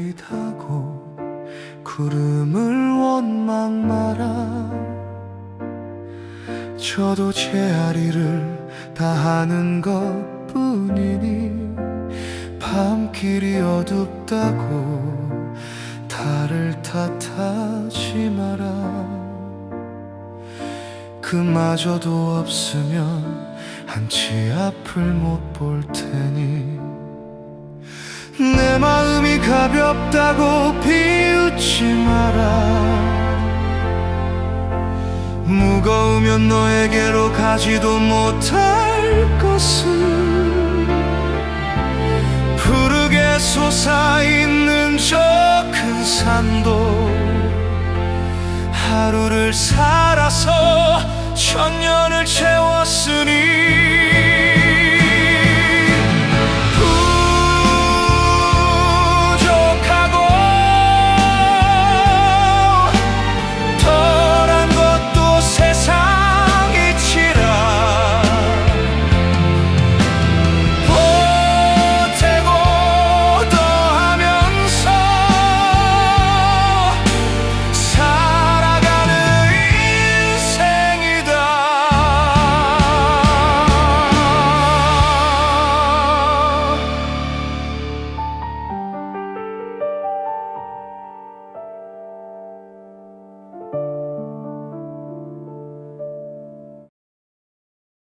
흐릿하고 구름을 원망 말아 저도 제아리를 다하는 것뿐이니 밤길이 어둡다고 달을 탓하지 마라. 그마저도 없으면 한치 앞을 못 볼 테니 내 마음 가볍다고 비웃지 마라. 무거우면 너에게로 가지도 못할 것은 푸르게 솟아있는 저 큰 산도 하루를 살아서 천년을 채웠으니